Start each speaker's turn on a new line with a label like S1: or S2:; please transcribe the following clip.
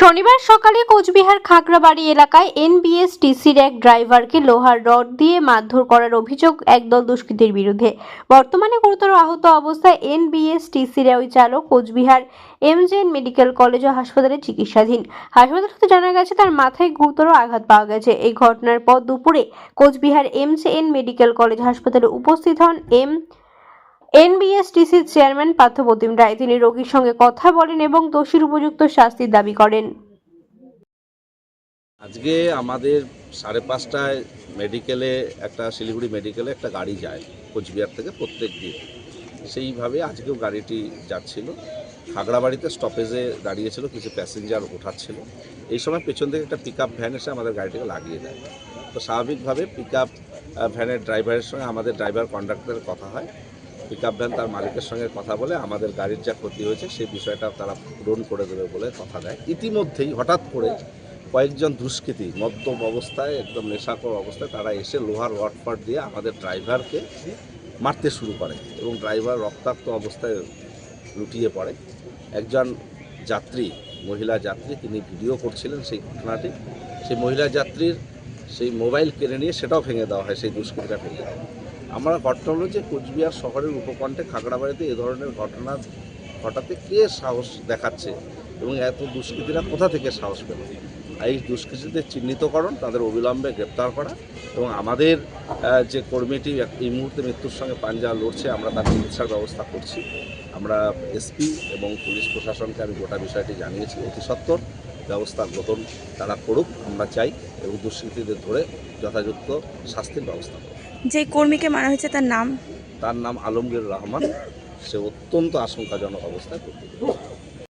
S1: শনিবার সকালে কোচবিহার খাগড়াবাড়ি এলাকায় এনবিএসটিসির এক ড্রাইভারকে লোহার রড দিয়ে মারধর করার অভিযোগ একদল দুষ্কৃতীর বিরুদ্ধে। বর্তমানে গুরুতর আহত অবস্থায় এনবিএসটিসির ওই চালক কোচবিহার এমজেএন মেডিকেল কলেজ ও হাসপাতালে চিকিৎসাধীন। হাসপাতাল থেকে জানা গেছে, তার মাথায় গুরুতর আঘাত পাওয়া গেছে। এই ঘটনার পর দুপুরে কোচবিহার এমজেএন মেডিকেল কলেজ হাসপাতালে উপস্থিত হন এম এনবিএসটিসির চেয়ারম্যান পার্থপ্রতিম রায়, তিনি রোগীর সঙ্গে কথা বলেন এবং দোষীর উপযুক্ত শাস্তির দাবি করেন।
S2: আজকে আমাদের সাড়ে পাঁচটায় মেডিকেলে একটা শিলিগুড়ি মেডিকেলে একটা গাড়ি যায়, কোচবিহার থেকে প্রত্যেক দিন। সেইভাবে আজকেও গাড়িটি যাচ্ছিল। খাগড়াবাড়িতে স্টপেজে দাঁড়িয়েছিল, কিছু প্যাসেঞ্জার ওঠাচ্ছিল। এই সময় পেছন থেকে একটা পিক ভ্যান এসে আমাদের গাড়িটাকে লাগিয়ে দেয়। তো স্বাভাবিকভাবে পিক ভ্যানের ড্রাইভারের সঙ্গে আমাদের ড্রাইভার কন্ডাক্টরের কথা হয়। পিক ভ্যান তার মালিকের সঙ্গে কথা বলে আমাদের গাড়ির যা ক্ষতি হয়েছে সেই বিষয়টা তারা পূরণ করে দেবে বলে কথা দেয়। ইতিমধ্যেই হঠাৎ করে কয়েকজন দুষ্কৃতী মদ্যপ অবস্থায়, একদম নেশাকর অবস্থায় তারা এসে লোহার ওয়াটপাট দিয়ে আমাদের ড্রাইভারকে মারতে শুরু করে এবং ড্রাইভার রক্তাক্ত অবস্থায় লুটিয়ে পড়ে। একজন যাত্রী, মহিলা যাত্রী, তিনি ভিডিও করছিলেন সেই ঘটনাটি। সেই মহিলা যাত্রীর সেই মোবাইল কেড়ে নিয়ে সেটাও ভেঙে দেওয়া হয়, সেই দুষ্কৃতীরা ভেঙে দেয়। আমরা ঘটনা হলো যে কোচবিহার শহরের উপকণ্ঠে খাগড়াবাড়িতে এ ধরনের ঘটনা ঘটাতে কে সাহস দেখাচ্ছে এবং এত দুষ্কৃতীরা কোথা থেকে সাহস পেল? এই দুষ্কৃতীদের চিহ্নিতকরণ, তাদের অবিলম্বে গ্রেপ্তার করা এবং আমাদের যে কর্মীটি এই মুহূর্তে মৃত্যুর সঙ্গে পাঞ্জা লড়ছে, আমরা তার চিকিৎসার ব্যবস্থা করছি। আমরা এসপি এবং পুলিশ প্রশাসনকে আমি গোটা বিষয়টি জানিয়েছি, অতি সত্বর ব্যবস্থা গ্রহণ তারা করুক, আমরা চাই এবং দুষ্কৃতীদের ধরে যথাযথ শাস্তির ব্যবস্থা করুক।
S3: যে কর্মীকে মারা হয়েছে তার নাম?
S2: তার নাম আলমগীর রহমান। সে অত্যন্ত আশঙ্কাজনক অবস্থায়